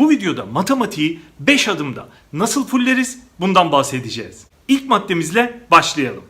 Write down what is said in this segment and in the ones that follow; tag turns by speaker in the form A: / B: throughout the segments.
A: Bu videoda matematiği 5 adımda nasıl fulleriz bundan bahsedeceğiz. İlk maddemizle başlayalım.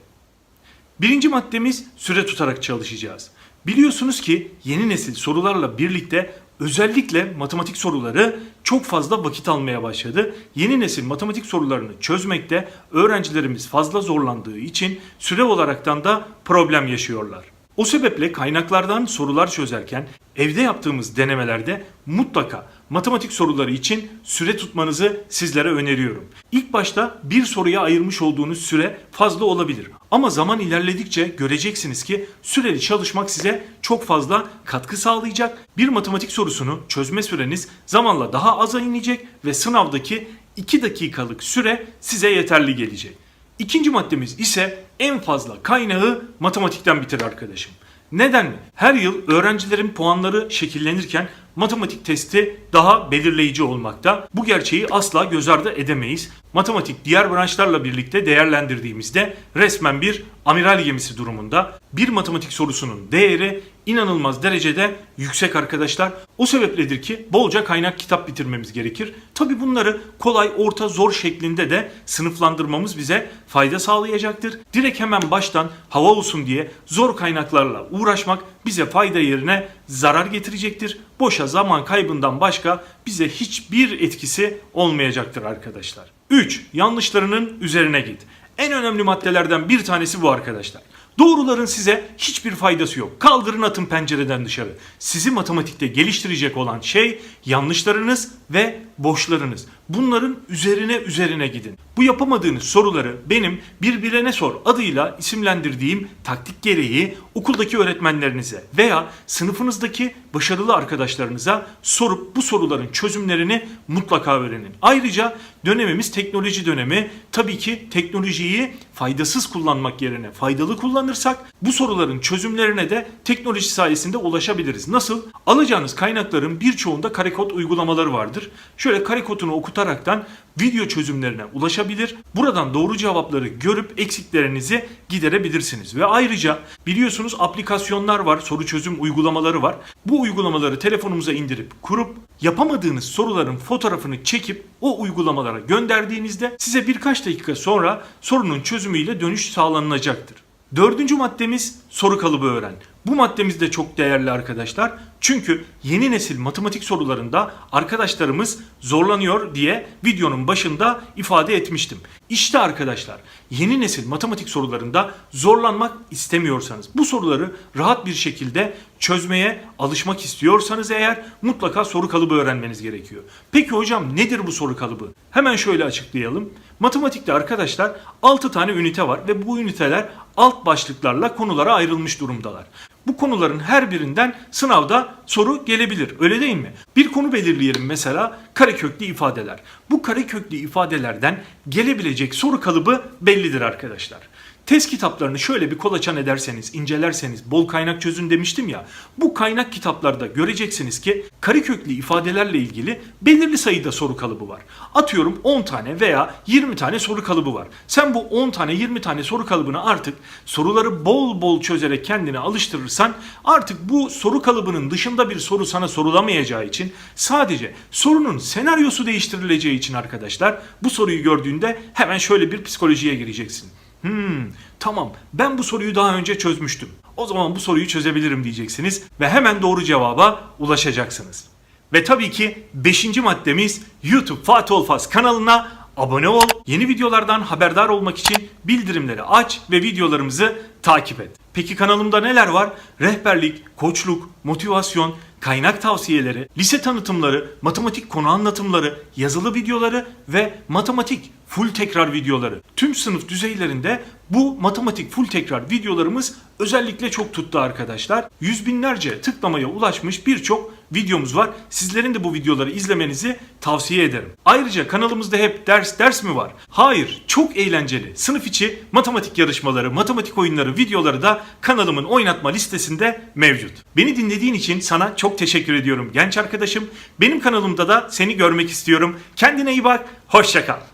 A: Birinci maddemiz süre tutarak çalışacağız. Biliyorsunuz ki yeni nesil sorularla birlikte özellikle matematik soruları çok fazla vakit almaya başladı. Yeni nesil matematik sorularını çözmekte öğrencilerimiz fazla zorlandığı için süre olaraktan da problem yaşıyorlar. O sebeple kaynaklardan sorular çözerken evde yaptığımız denemelerde mutlaka matematik soruları için süre tutmanızı sizlere öneriyorum. İlk başta bir soruya ayırmış olduğunuz süre fazla olabilir. Ama zaman ilerledikçe göreceksiniz ki süreli çalışmak size çok fazla katkı sağlayacak. Bir matematik sorusunu çözme süreniz zamanla daha aza inecek ve sınavdaki 2 dakikalık süre size yeterli gelecek. İkinci maddemiz ise en fazla kaynağı matematikten bitir arkadaşım. Neden mi? Her yıl öğrencilerin puanları şekillenirken matematik testi daha belirleyici olmakta. Bu gerçeği asla göz ardı edemeyiz. Matematik diğer branşlarla birlikte değerlendirdiğimizde resmen bir amiral gemisi durumunda. Bir matematik sorusunun değeri inanılmaz derecede yüksek arkadaşlar. O sebepledir ki bolca kaynak kitap bitirmemiz gerekir. Tabi bunları kolay, orta, zor şeklinde de sınıflandırmamız bize fayda sağlayacaktır. Direkt hemen baştan hava olsun diye zor kaynaklarla uğraşmak bize fayda yerine zarar getirecektir. Boşa zaman kaybından başka bize hiçbir etkisi olmayacaktır arkadaşlar. 3. Yanlışlarının üzerine git. En önemli maddelerden bir tanesi bu arkadaşlar. Doğruların size hiçbir faydası yok. Kaldırın atın pencereden dışarı. Sizi matematikte geliştirecek olan şey yanlışlarınız ve boşlarınız. Bunların üzerine üzerine gidin. Bu yapamadığınız soruları benim bir bilene sor adıyla isimlendirdiğim taktik gereği okuldaki öğretmenlerinize veya sınıfınızdaki başarılı arkadaşlarınıza sorup bu soruların çözümlerini mutlaka öğrenin. Ayrıca dönemimiz teknoloji dönemi. Tabii ki teknolojiyi faydasız kullanmak yerine faydalı kullanırsak bu soruların çözümlerine de teknoloji sayesinde ulaşabiliriz. Nasıl? Alacağınız kaynakların birçoğunda karekod uygulamaları vardır. Şöyle karekodunu okutaraktan video çözümlerine ulaşabilir. Buradan doğru cevapları görüp eksiklerinizi giderebilirsiniz. Ve ayrıca biliyorsunuz aplikasyonlar var, soru çözüm uygulamaları var. Bu uygulamaları telefonumuza indirip kurup yapamadığınız soruların fotoğrafını çekip o uygulamalara gönderdiğinizde size birkaç dakika sonra sorunun çözümüyle dönüş sağlanacaktır. Dördüncü maddemiz soru kalıbı öğren. Bu maddemiz de çok değerli arkadaşlar. Çünkü yeni nesil matematik sorularında arkadaşlarımız zorlanıyor diye videonun başında ifade etmiştim. İşte arkadaşlar yeni nesil matematik sorularında zorlanmak istemiyorsanız bu soruları rahat bir şekilde çözmeye alışmak istiyorsanız eğer mutlaka soru kalıbı öğrenmeniz gerekiyor. Peki hocam nedir bu soru kalıbı? Hemen şöyle açıklayalım. Matematikte arkadaşlar 6 tane ünite var ve bu üniteler alt başlıklarla konulara ayrılmış durumdalar. Bu konuların her birinden sınavda soru gelebilir. Öyle değil mi? Bir konu belirleyelim mesela kareköklü ifadeler. Bu kareköklü ifadelerden gelebilecek soru kalıbı bellidir arkadaşlar. Test kitaplarını şöyle bir kolaçan ederseniz, incelerseniz, bol kaynak çözün demiştim ya. Bu kaynak kitaplarda göreceksiniz ki kareköklü ifadelerle ilgili belirli sayıda soru kalıbı var. Atıyorum 10 tane veya 20 tane soru kalıbı var. Sen bu 10 tane 20 tane soru kalıbını artık soruları bol bol çözerek kendine alıştırırsan artık bu soru kalıbının dışında bir soru sana sorulamayacağı için sadece sorunun senaryosu değiştirileceği için arkadaşlar bu soruyu gördüğünde hemen şöyle bir psikolojiye gireceksin. Hmm, tamam ben bu soruyu daha önce çözmüştüm. O zaman bu soruyu çözebilirim diyeceksiniz ve hemen doğru cevaba ulaşacaksınız. Ve tabii ki 5. maddemiz YouTube Fatih Olfaz kanalına abone ol. Yeni videolardan haberdar olmak için bildirimleri aç ve videolarımızı takip et. Peki kanalımda neler var? Rehberlik, koçluk, motivasyon, kaynak tavsiyeleri, lise tanıtımları, matematik konu anlatımları, yazılı videoları ve matematik full tekrar videoları. Tüm sınıf düzeylerinde bu matematik full tekrar videolarımız özellikle çok tuttu arkadaşlar. Yüz binlerce tıklamaya ulaşmış birçok videomuz var. Sizlerin de bu videoları izlemenizi tavsiye ederim. Ayrıca kanalımızda hep ders ders mi var? Hayır, çok eğlenceli. Sınıf içi matematik yarışmaları, matematik oyunları, videoları da kanalımın oynatma listesinde mevcut. Beni dinlediğin için sana çok teşekkür ediyorum genç arkadaşım. Benim kanalımda da seni görmek istiyorum. Kendine iyi bak, hoşça kal.